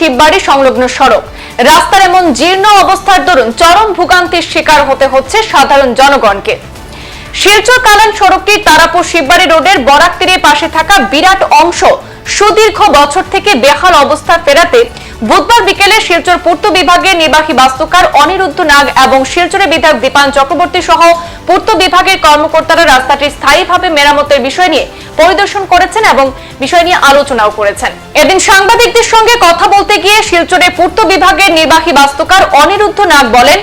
শিববাড়ি সংলগ্ন সড়ক। রাস্তার এমন জীর্ণ অবস্থার দরুন চরম ভোগান্তির শিকার হতে হচ্ছে সাধারণ জনগণকে। শিলচর কালান সড়কটি তারাপুর শিববাড়ি রোডের বরাক তীরের পাশে থাকা বিরাট অংশ সুদীর্ঘ বছর থেকে বেহাল অবস্থা ফেরাতে বুধবার বিকেলে শিলচর পূর্ত বিভাগের নির্বাহী বাস্তুকার অনিরুদ্ধ নাগ এবং শিলচরের বিধায়ক দীপান চক্রবর্তী সহ পূর্ত বিভাগের কর্মকর্তারা রাস্তাটি স্থায়ীভাবে মেরামতের বিষয় নিয়ে পরিদর্শন করেছেন এবং বিষয় নিয়ে আলোচনাও করেছেন। এদিন সাংবাদিকদের সঙ্গে কথা বলতে গিয়ে শিলচরের পূর্ত বিভাগের নির্বাহী বাস্তুকার অনিরুদ্ধ নাগ বলেন,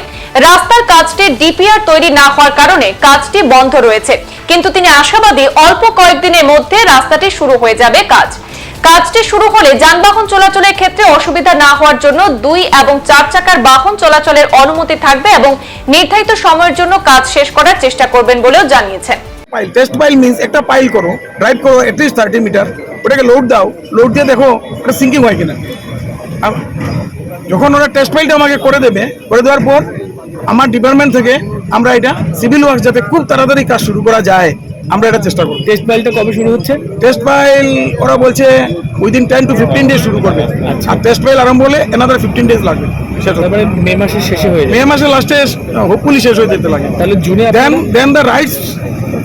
রাস্তার কাজটি ডিপিআর তৈরি না হওয়ার কারণে কাজটি বন্ধ রয়েছে। কিন্তু তিনি আশাবাদী অল্প কয়েকদিনের মধ্যে রাস্তাটি শুরু হয়ে যাবে কাজ। কাজটি শুরু হলে যানবাহন চলাচলের ক্ষেত্রে অসুবিধা না হওয়ার জন্য দুই এবং চার চাকার বাহন চলাচলের অনুমতি থাকবে এবং নির্ধারিত সময়ের জন্য কাজ শেষ করার চেষ্টা করবেন বলেও জানিয়েছেন। পাইল টেস্ট পাইল মিন্স একটা পাইল করো ড্রাইভ করো অ্যাটলিস্ট থার্টি মিটার ওটাকে লোড দাও লোড দিয়ে দেখো ওটা সিঙ্কিং হয় কিনা। যখন ওরা টেস্ট পাইলটা আমাকে করে দেবে করে দেওয়ার পর আমার ডিপার্টমেন্ট থেকে আমরা এটা সিভিল ওয়ার্ক যাতে খুব তাড়াতাড়ি কাজ শুরু করা যায় আমরা এটা চেষ্টা করব। টেস্ট ফাইলটা কবে শুরু হচ্ছে? টেস্ট ফাইল ওরা বলছে within ten to fifteen days শুরু করবে। আর টেস্ট ফাইল আরম্ভ হলে এনাদার ফিফটিন ডেজ লাগবে। সেটা মে মাসের শেষে হয়ে মে মাসের লাস্টে হোপফুলি শেষ হয়ে যেতে লাগে। তাহলে জুনে then আপনারা- the rights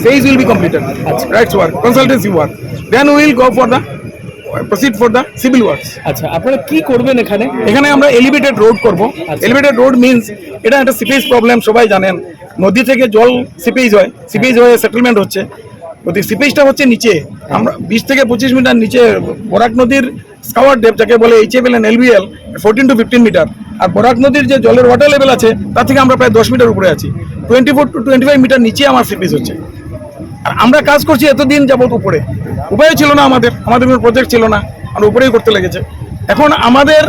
phase will be completed. আচ্ছা। rights work consultancy work. Then we will go for the proceed for the civil works. আচ্ছা আপনারা কি করবেন এখানে? এখানে আমরা এলিভেটেড রোড করব। এলিভেটেড রোড মিন্স এটা একটা সিপেজ প্রবলেম সবাই জানেন। নদী থেকে জল সিপেজ হয় সিপেজ হয়ে সেটেলমেন্ট হচ্ছে। সিপেজটা হচ্ছে নিচে। আমরা বিশ থেকে পঁচিশ মিটার নিচে বরাক নদীর স্কাওয়ার ডেপ যাকে বলে H F L N LBL fourteen to fifteen metre আর বরাক নদীর যে জলের ওয়াটার লেভেল আছে তার থেকে আমরা প্রায় দশ মিটার উপরে আছি। Twenty four to twenty five metre নিচে আমার সিপেজ হচ্ছে। আমরা কাজ করছি এতদিন যাবত উপরে। উপায় ছিল না আমাদের আমাদের কোনো প্রজেক্ট ছিল না আমরা উপরেই করতে লেগেছে। এখন আমাদের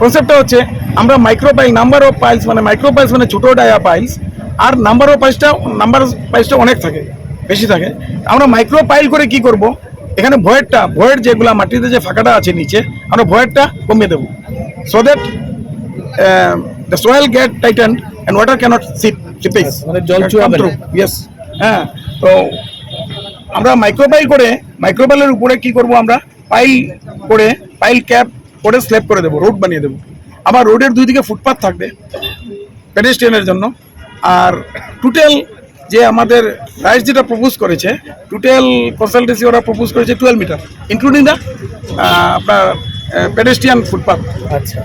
কনসেপ্টটা হচ্ছে আমরা micro pile number of piles মানে মাইক্রো পাইলস মানে ছোটো ডায়া পাইলস আর নাম্বার অফ পাইলসটা নাম্বার পাইলসটা অনেক থাকে বেশি থাকে। আমরা মাইক্রো পাইল করে কি করব? এখানে ভয়েরটা ভয়ের যেগুলা মাটিতে যে ফাঁকাটা আছে নিচে আমরা ভয়েরটা কমিয়ে দেবো। So that the soil get tighten and water cannot sit seepage মানে জল হ্যাঁ তো আমরা মাইক্রোপাইল করে মাইক্রোপাইলের উপরে কি করব আমরা? পাইল করে পাইল ক্যাপ করে স্ল্যাব করে দেবো রোড বানিয়ে দেবো। আবার রোডের দুই দিকে ফুটপাথ থাকবে পেডেস্ট্রিয়ানের জন্য। আর টোটাল যে আমাদের রাইস যেটা প্রপোজ করেছে টোটাল কনসালটেন্সি ওরা প্রপোজ করেছে টুয়েলভ মিটার ইনক্লুডিং দ্য আপনার পেডেস্ট্রিয়ান ফুটপাথ আচ্ছা।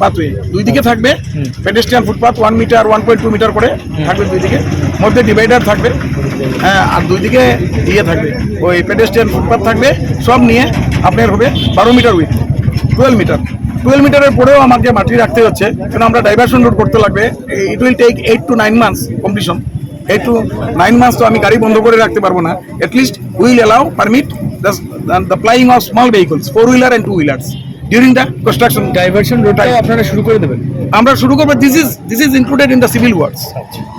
পাথওয়ে দুই দিকে থাকবে pedestrian footpath one metre one point two metre করে থাকবে দুই দিকে। মধ্যে ডিভাইডার থাকবে। হ্যাঁ আর দুই দিকে ইয়ে থাকবে, ওই পেডেস্ট্রিয়ান ফুটপাথ থাকবে, সব নিয়ে আপনার হবে বারো metre with twelve metre twelve মিটারের পরেও আমাকে মাটি রাখতে হচ্ছে কারণ আমরা ডাইভারশন রোড করতে লাগবে it will take eight to nine months completion eight to nine months তো আমি গাড়ি বন্ধ করে রাখতে পারব না at least will allow permit the plying of small vehicles four wheeler and two wheelers during the construction diversion রোডটাও আপনারা শুরু করে দেবেন। আমরা শুরু করব this is this is included in the civil works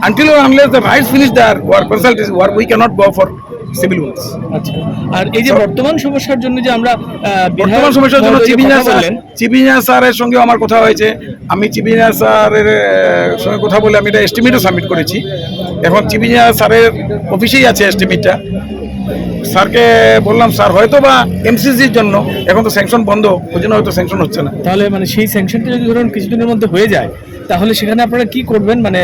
until unless the RITES finish their work consultancy work we cannot go for civil works আচ্ছা আর এই যে বর্তমান সমস্যার জন্য যে আমরা বর্তমান সমস্যার জন্য চিফ স্যার ইঞ্জিনিয়ার স্যারের সঙ্গে আমার কথা হয়েছে। আমি ইঞ্জিনিয়ার স্যারের সঙ্গে কথা বলে আমি এটা এস্টিমেটও সাবমিট করেছি। এখন ইঞ্জিনিয়ার স্যারের অফিসেই আছে এস্টিমেটটা স্যারকে বললাম স্যার হয়তো বা এমসিসির জন্য এখন তো স্যাংশন বন্ধ ওই জন্য হয়তো স্যাংশন হচ্ছে না। তাহলে মানে সেই স্যাংশনটা যদি ধরুন কিছুদিনের মধ্যে হয়ে যায় তাহলে সেখানে আপনারা কি করবেন? মানে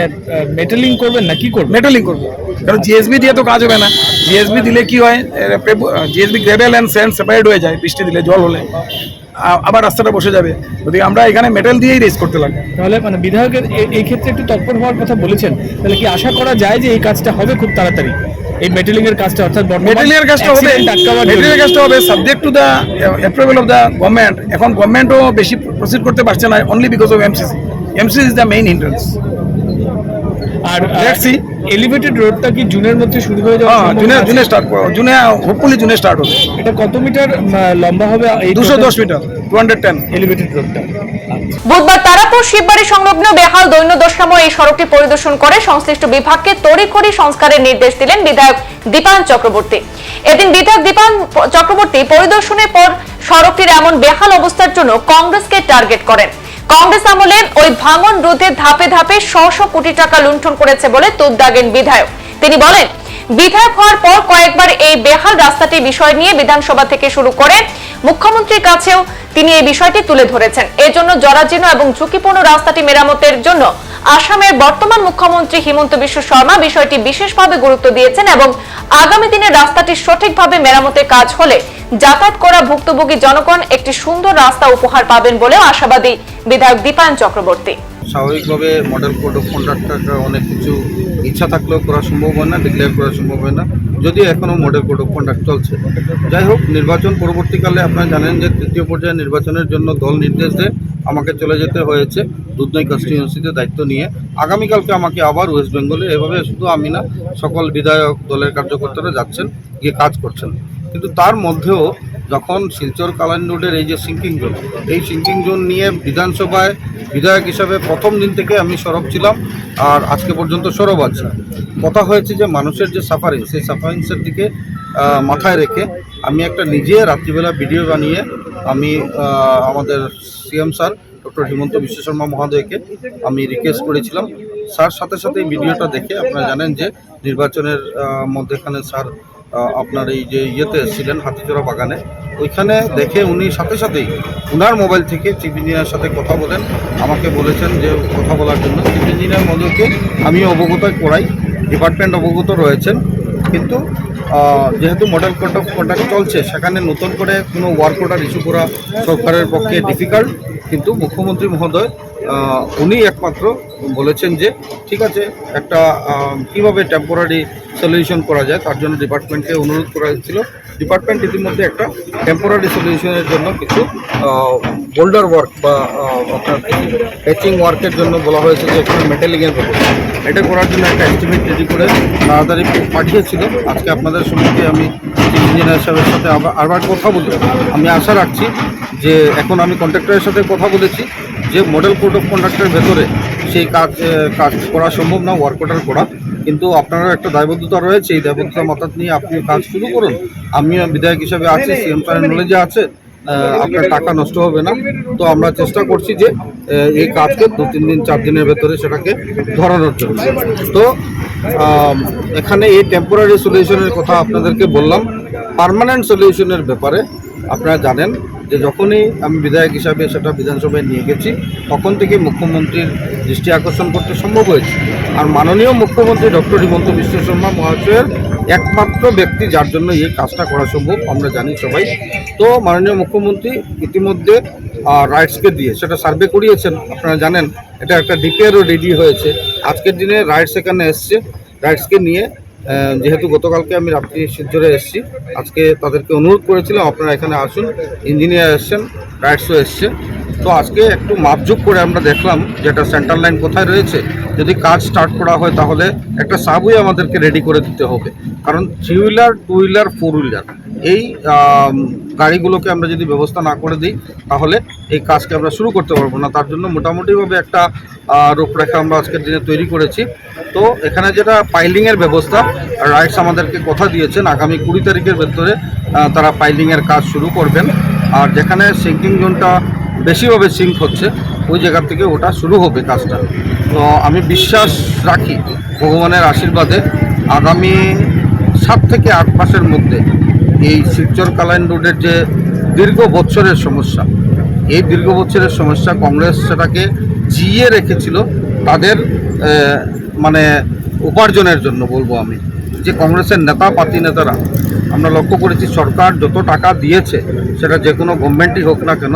মেটালিং করবেন না কি করবেন? মেটালিং করব। কারণ জিএসবি দিয়ে তো কাজ হবে না। জিএসবি দিলে কি হয়? GSB gravel and sand separate হয়ে যায় বৃষ্টি দিলে জল হলে। আবার রাস্তাটা বসে যাবে। যদি আমরা এখানে মেটাল দিয়েই রেস করতে লাগবে তাহলে মানে বিধায়কের এই ক্ষেত্রে একটু তৎপর হওয়ার কথা বলেছেন। তাহলে কি আশা করা যায় যে এই কাজটা হবে খুব তাড়াতাড়ি? এই মেটালিং এর কাজটা অর্থাৎ বর্তমান মেটেরিয়াল কাজটা হবে জন্য। মেটেরিয়াল কাজটা হবে subject to the approval of the government এখন গভর্নমেন্টও বেশি প্রসিড করতে পারছে না only because of MCC MCC is the main hindrance R see. Elevated রোডটা কি জুনের মধ্যে শুরু হয়ে যাবে জুনে জুনে স্টার্ট করো। জুনে হোপফুলি জুনে স্টার্ট হবে। এটা কত মিটার লম্বা হবে? দুশো দশ metre two hundred ten elevated রোডটা বুধবার তারাপুর শিববাড়ি সংলগ্ন বেহাল দৈন্য দশাময় এই সড়কটি পরিদর্শন করে সংশ্লিষ্ট বিভাগকে তড়িঘড়ি সংস্কারের নির্দেশ দিলেন বিধায়ক দীপান চক্রবর্তী। এদিন বিধায়ক দীপান চক্রবর্তী পরিদর্শনের পর সড়কটির এমন বেহাল অবস্থার জন্য কংগ্রেসকে টার্গেট করেন। কংগ্রেস আমলে ওই ভাঙন রোধে ধাপে ধাপে শ কোটি টাকা লুণ্ঠন করেছে বলে তোপ দাগেন বিধায়ক। তিনি বলেন বিধায়ক হওয়ার পর কয়েকবার এই বেহাল রাস্তাটির বিষয় নিয়ে বিধানসভা থেকে শুরু করে মুখ্যমন্ত্রীর কাছেও তিনি এই বিষয়টি তুলে ধরেছেন। এর জন্য জরাজীর্ণ এবং ঝুঁকিপূর্ণ রাস্তাটি মেরামতের জন্য আসামের বর্তমান মুখ্যমন্ত্রী হিমন্ত বিশ্ব শর্মা বিষয়টি বিশেষভাবে গুরুত্ব দিয়েছেন এবং আগামী দিনে রাস্তাটি সঠিকভাবে মেরামতের কাজ হলে যাতায়াত করা ভুক্তভোগী জনগণ একটি সুন্দর রাস্তা উপহার পাবেন বলেও আশাবাদী বিধায়ক দীপায়ন চক্রবর্তী। স্বাভাবিকভাবে মডেল কোড অফ কন্ডাক্টটা অনেক কিছু ইচ্ছা থাকলেও করা সম্ভব হয় না ডিক্লেয়ার করা সম্ভব হয় না। যদিও এখনও মডেল কোড অফ কন্ডাক্ট চলছে। যাই হোক, নির্বাচন পরবর্তীকালে আপনারা জানেন যে তৃতীয় পর্যায়ে নির্বাচনের জন্য দল নির্দেশ দেয়, আমাকে চলে যেতে হয়েছে দুধনৈ কনস্টিটিউন্সিতে দায়িত্ব নিয়ে। আগামীকালকে আমাকে আবার ওয়েস্ট বেঙ্গলে এভাবে শুধু আমি না, সকল বিধায়ক দলের কার্যকর্তারা যাচ্ছেন, গিয়ে কাজ করছেন। কিন্তু তার মধ্যেও যখন শিলচর কালান রোডের এই যে সিঙ্কিং জোন এই সিঙ্কিং জোন নিয়ে বিধানসভায় বিধায়ক হিসাবে প্রথম দিন থেকে আমি সরব ছিলাম আর আজকে পর্যন্ত সরব আছি। কথা হয়েছে যে মানুষের যে সাফারিং সেই সাফারিংসের দিকে মাথায় রেখে আমি একটা নিজে রাত্রিবেলা ভিডিও বানিয়ে আমি আমাদের CM sir doctor Himanta Biswa Sarma মহোদয়কে আমি রিকোয়েস্ট করেছিলাম। স্যার সাথে সাথে ভিডিওটা দেখে আপনারা জানেন যে নির্বাচনের মধ্যেখানে স্যার আপনার এই যে ইয়েতে এসেছিলেন হাতিচোরা বাগানে, ওইখানে দেখে উনি সাথে সাথেই উনার মোবাইল থেকে চিফ ইঞ্জিনিয়ার সাথে কথা বলেন, আমাকে বলেছেন যে কথা বলার জন্য। চিফ ইঞ্জিনিয়ার মধ্যে আমি অবগত করাই, ডিপার্টমেন্ট অবগত রয়েছেন, কিন্তু যেহেতু মডেল কোড অফ কন্ডাক্ট চলছে, সেখানে নতুন করে কোনো ওয়ার্ক অর্ডার ইস্যু করা সরকারের পক্ষে ডিফিকাল্ট কিন্তু মুখ্যমন্ত্রী মহোদয় উনি একমাত্র বলেছেন যে, ঠিক আছে, একটা কীভাবে টেম্পোরারি সলিউশন করা যায়, তার জন্য ডিপার্টমেন্টকে অনুরোধ করা হয়েছিল। ডিপার্টমেন্ট ইতিমধ্যে একটা টেম্পোরারি সলিউশনের জন্য কিছু বোল্ডার ওয়ার্ক বা আপনার প্যাচিং ওয়ার্কের জন্য বলা হয়েছে যে এখানে মেটালিংয়ের ব্যবস্থা এটা করার জন্য একটা এস্টিমেট রেডি করে তাড়াতাড়ি পাঠিয়েছিল। আজকে আপনাদের সঙ্গে আমি ইঞ্জিনিয়ার সাহেবের সাথে আবার আবার কথা বলব। আমি আশা রাখছি যে, এখন আমি কন্ট্রাক্টরের সাথে কথা বলেছি। যে মডেল কোড অফ কন্ডাক্টের ভেতরে সেই কাজ কাজ করা সম্ভব না ওয়ার্ক অর্ডার করা। কিন্তু আপনারও একটা দায়বদ্ধতা রয়েছে এই দায়বদ্ধতা মাথাত নিয়ে আপনি কাজ শুরু করুন। আমিও বিধায়ক হিসাবে আছি সিএম স্যারের নলেজে আছে আপনার টাকা নষ্ট হবে না। তো আমরা চেষ্টা করছি যে এই কাজকে দু তিন দিন চার দিনের ভেতরে সেটাকে ধরানোর জন্য। তো এখানে এই টেম্পোরারি সলিউশনের কথা আপনাদেরকে বললাম। পার্মানেন্ট সলিউশনের ব্যাপারে আপনারা জানেন যে যখনই আমি বিধায়ক হিসাবে সেটা বিধানসভায় নিয়ে গেছি, তখন থেকে মুখ্যমন্ত্রীর দৃষ্টি আকর্ষণ করতে সম্ভব হয়েছে। আর মাননীয় মুখ্যমন্ত্রী ডক্টর হিমন্ত বিশ্ব শর্মা মহাশয়ের একমাত্র ব্যক্তি যার জন্য এই কাজটা করা সম্ভব, আমরা জানি সবাই। তো মাননীয় মুখ্যমন্ত্রী ইতিমধ্যে রাইটসকে দিয়ে সেটা সার্ভে করিয়েছেন, আপনারা জানেন, এটা একটা ডিপিআরও রেডি হয়েছে। আজকের দিনে রাইটস এখানে এসছে রাইটসকে নিয়ে যেহেতু গতকালকে আমি রাত্রি সিদ্ধরে এসেছি, আজকে তাদেরকে অনুরোধ করেছিলাম, আপনারা এখানে আসুন, ইঞ্জিনিয়ার এসছেন রাইটসও এসছে। তো আজকে একটু মাপজুপ করে আমরা দেখলাম যে একটা সেন্টার লাইন কোথায় রয়েছে। যদি কাজ স্টার্ট করা হয় তাহলে একটা সাবওয়ে আমাদেরকে রেডি করে দিতে হবে। কারণ three wheeler, two wheeler, four wheeler, এই গাড়িগুলোকে আমরা যদি ব্যবস্থা না করে দিই, তাহলে এই কাজকে আমরা শুরু করতে পারব না। তার জন্য মোটামুটিভাবে একটা রূপরেখা আমরা আজকের দিনে তৈরি করেছি। তো এখানে যেটা পাইলিংয়ের ব্যবস্থা, রাইটস আমাদেরকে কথা দিয়েছেন, আগামী কুড়ি তারিখের ভেতরে তারা পাইলিংয়ের কাজ শুরু করবেন। আর যেখানে সিঙ্কিং জোনটা বেশিভাবে সিঙ্ক হচ্ছে, ওই জায়গা থেকে ওটা শুরু হবে কাজটা। তো আমি বিশ্বাস রাখি, ভগবানের আশীর্বাদে আগামী সাত থেকে আট মাসের মধ্যে এই শিবচর কালাইন রোডের যে দীর্ঘ বছরের সমস্যা, এই দীর্ঘ বছরের সমস্যা কংগ্রেস সেটাকে জিয়ে রেখেছিল তাদের মানে উপার্জনের জন্য বলব আমি। যে কংগ্রেসের নেতা পাতি নেতারা, আমরা লক্ষ্য করেছি সরকার যত টাকা দিয়েছে, সেটা যে কোনো গভর্নমেন্টই হোক না কেন,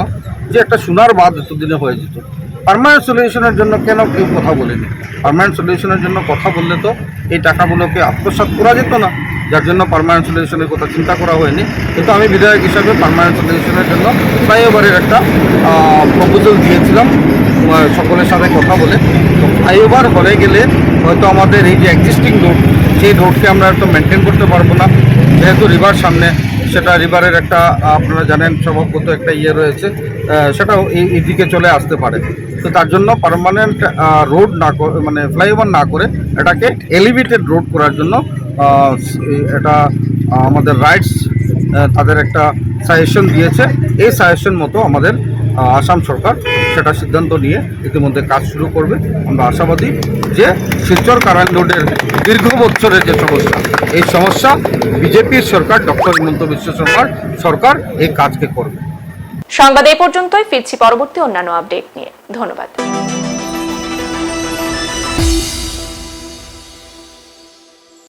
যে একটা সোনার বাদ এতদিনে হয়ে যেত। পারমানেন্ট সলিউশনের জন্য কেন কেউ কথা বলেনি? পারমানেন্ট সলিউশনের জন্য কথা বললে তো এই টাকাগুলোকে আত্মসাৎ করা যেত না। যার জন্য পারমানেন্ট সলিউশনের কথা চিন্তা করা হয়নি। কিন্তু আমি বিধায়ক হিসাবে পারমানেন্ট সলিউশনের জন্য ফ্লাইওভারের একটা প্রপোজাল দিয়েছিলাম। সকলের সাথে কথা বলে। তো ফ্লাইওভার হয়ে গেলে হয়তো আমাদের এই যে এক্সিস্টিং রোড সেই রোডকে আমরা একটু মেনটেন করতে পারব না। যেহেতু রিভার সামনে সেটা রিভারের একটা, আপনারা জানেন, সম্ভবত একটা ইয়ে রয়েছে। সেটাও এই এদিকে দিকে চলে আসতে পারে। তো তার জন্য পারমানেন্ট রোড না মানে ফ্লাইওভার না করে এটাকে এলিভেটেড রোড করার জন্য এটা আমাদের রাইটস তাদের একটা সাজেশন দিয়েছে। এই সাজেশন মতো আমাদের আসাম সরকার সেটা সিদ্ধান্ত নিয়ে ইতিমধ্যে কাজ শুরু করবে। আমরা আশাবাদী যে শিলচর কারান রোডের দীর্ঘ বছরের যে সমস্যা, এই সমস্যা বিজেপির সরকার, ডক্টর হিমন্ত বিশ্ব শর্মার সরকার এই কাজকে করবে। সংবাদ এই পর্যন্তই, ফিরছি পরবর্তী অন্যান্য আপডেট নিয়ে। ধন্যবাদ।